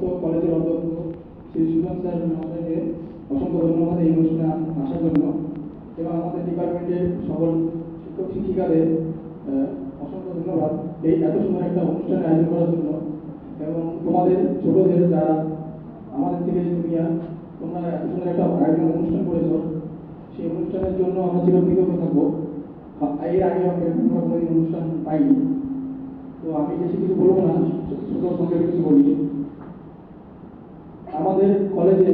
সমস্ত কলেজের অধ্যক্ষ শ্রী সুজন স্যার মহাশয়কে অসংখ্য ধন্যবাদ এই অনুষ্ঠানে আসার জন্য। এবং আমাদের ডিপার্টমেন্টের সকল শিক্ষক শিক্ষিকাদের অসংখ্য ধন্যবাদ এই এত সুন্দর একটা অনুষ্ঠানের আয়োজন করার জন্য। এবং তোমাদের ছোটদের যারা আমাদের থেকে জুনিয়র তোমরা এত সুন্দর একটা আয়োজন অনুষ্ঠান করেছ, সেই অনুষ্ঠানের জন্য আমরা চিরকৃতজ্ঞ থাকব। আ- এর আগে আমরা কোনোদিন অনুষ্ঠান পাইনি। তো আমি বেশি কিছু বলব না ছোট সঙ্গে কিছু বলি। আমাদের কলেজে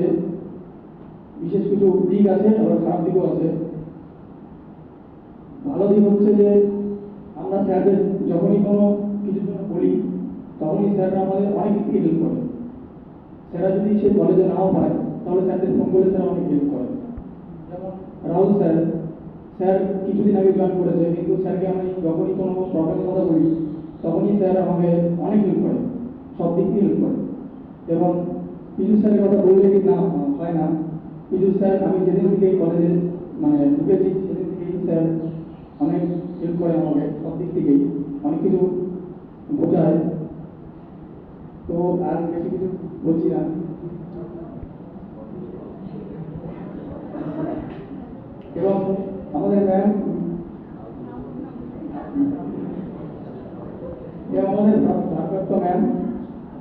বিশেষ কিছু দিক আছে, আবার খারাপ দিকও আছে। ভালো দিক হচ্ছে যে, আমরা স্যারদের যখনই কোনো কিছুর জন্য বলি, তখনই স্যাররা আমাদের অনেক দিক থেকে হেল্প করে। স্যাররা যদি সে কলেজে নাও পায়, তাহলে স্যারদের ফোন করে স্যার অনেক হেল্প করে। যেমন রাহুল স্যার স্যার কিছুদিন আগে জয়েন করেছে, কিন্তু স্যারকে আমি যখনই কোনো প্রবলেমের কথা বলি, তখনই স্যার আমাকে অনেক হেল্প করে, সব দিক দিয়ে হেল্প করে। এবং পিজু স্যারের কথা বললে কি না, হয় না? পিজু স্যার, আমি যেদিন থেকে কলেজে মানে ঢুকেছি, সেদিন থেকেই স্যার অনেক হেল্প করে আমাকে, সব দিক থেকেই। অনেক কিছু বোঝায়। তো আর বেশি কিছু বলছি না। এবং আমাদের ম্যাম আমাদের ভার- ভারপ্রাপ্ত ম্যাম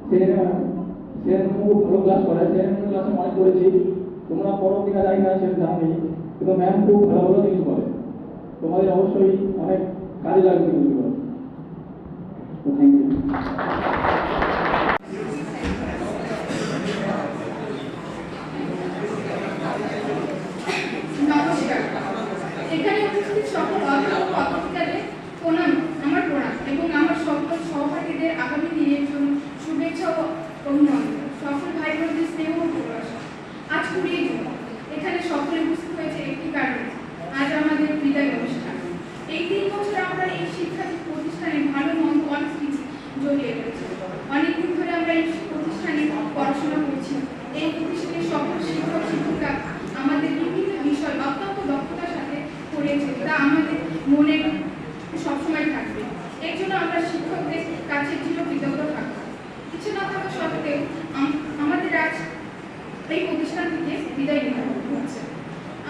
সেরেনা ম্যাম খুব ভালো ক্লাস করায় ম্যামের ক্লাসে অনেক করেছি। তোমরা পড়ো কিনা জানি না সেটা জানো কিন্তু ম্যাম খুব ভালো ভালো বলে। তোমাদের অবশ্যই অনেক কাজে লাগবে জিনিসগুলো আমার সকল সহপাঠীদের আগামী দিনের জন্য শুভেচ্ছা ও অভিনন্দন সকল ভাই বোনদের স্নেহ ও ভালোবাসা আজ কুড়িয়ে জুন এখানে সকলে উপস্থিত হয়েছে একটি কারণে আজ আমাদের বিদায় অনুষ্ঠান এই তিন বছর আমরা এই শিক্ষা প্রতিষ্ঠানে ভালো মন্দ অনেক কিছু জড়িয়ে রয়েছে। অনেকদিন ধরে আমরা এই প্রতিষ্ঠানে পড়াশোনা করছি। এই প্রতিষ্ঠানের সকল শিক্ষক, শিক্ষিকা আমাদের বিভিন্ন বিষয়, অত্যন্ত দক্ষতার সাথে পড়িয়েছে তা আমাদের মনে সবসময় থাকবে। এর জন্য আমরা শিক্ষকদের কাছে চির কৃতজ্ঞ থাকব। ইচ্ছে না থাকা সত্ত্বেও আমাদের আজ এই প্রতিষ্ঠান থেকে বিদায় নিতে হচ্ছে।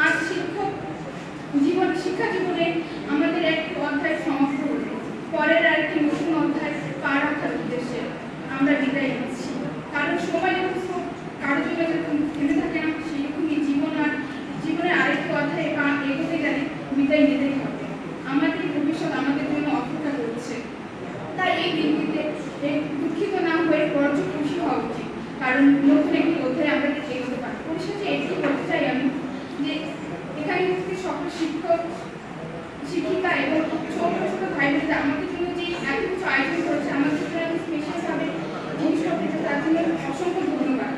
আজ শিক্ষক জীবন, শিক্ষা জীবনে আমাদের একটি অধ্যায় সমাপ্ত হলো। পরের আরেকটি নতুন অধ্যায় পা রাখার উদ্দেশ্যে আমরা বিদায় নিচ্ছি। কারণ সময় কারোর জন্য যেরকম থেমে থাকে না, সেরকমই জীবন আর জীবনের আরেকটি অধ্যায়ে পা এগোতে গেলে বিদায় নিতেই হবে। আমাদের ভবিষ্যৎ আমাদের জন্য অপেক্ষা করছে। তাই এই দিনটিতে দুঃখিত না হয়ে বরঞ্চ খুশি হওয়া উচিত। কারণ নতুন একটি অধ্যায়ে আমরা এগোতে পারি। পরিশেষে এটি বলতে চাই আমি যে এখানে উপস্থিত সকল শিক্ষক শিক্ষিকা এবং ছোট ছোট ভাই বোনেরা আমাদের জন্য যে এত কিছু আয়োজন করেছে আমাদের জন্য এত স্পেশালভাবে জিনিসপত্র দিয়েছে, তার জন্য অসংখ্য ধন্যবাদ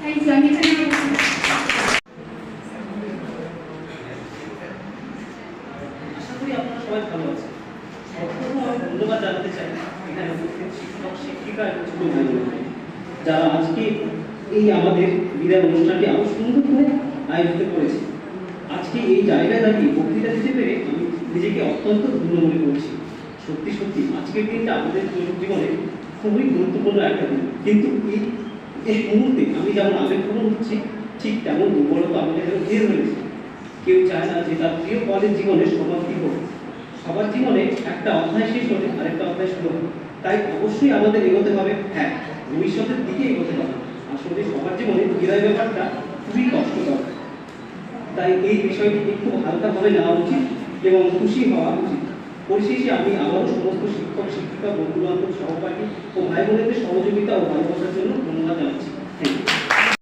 থ্যাংক ইউ আমি এখানে আমার বক্তব্য আশা করি আপনারা সবাই ভালো সর্বপ্রথম আমি ধন্যবাদ জানাতে চাই। এখানে শিক্ষক শিক্ষিকা এবং যারা আজকে এই আমাদের বিদায় অনুষ্ঠানটি আরও সুন্দর করে আয়োজিত করেছে, আজকে এই জায়গায় দাঁড়িয়ে বক্তৃতা দিতে পেরে আমি নিজেকে অত্যন্ত ধন্য মনে করছি। সত্যি সত্যি, আজকের দিনটা আমাদের জীবনে খুবই গুরুত্বপূর্ণ একটা দিন। কিন্তু এই এই মুহূর্তে আমি যেমন আবেগপূর্ণ হচ্ছি, ঠিক তেমন দুর্বলতা আমাকে যেন ঘিরে ধরেছে কেউ চায় না যে তার প্রিয় কলেজ জীবনের সমাপ্তি হোক। সবার জীবনে একটা অধ্যায় শেষ হলে আরেকটা অধ্যায় শুরু হবে। তাই অবশ্যই আমাদের এগোতে হবে। হ্যাঁ ভবিষ্যতের দিকে এগোতে হবে। আসলে সবার জীবনে বিদায় ব্যাপারটা খুবই কষ্টকর। তাই এই বিষয়টিকে খুব হালকাভাবে নেওয়া উচিত এবং খুশি হওয়া উচিত। পরিশেষে আমি আবারও সমস্ত শিক্ষক, শিক্ষিকা বন্ধু বান্ধব সহপাঠী ও ভাই বোনেদের সহযোগিতা ও ভালোবাসার জন্য ধন্যবাদ জানাচ্ছি। Thank you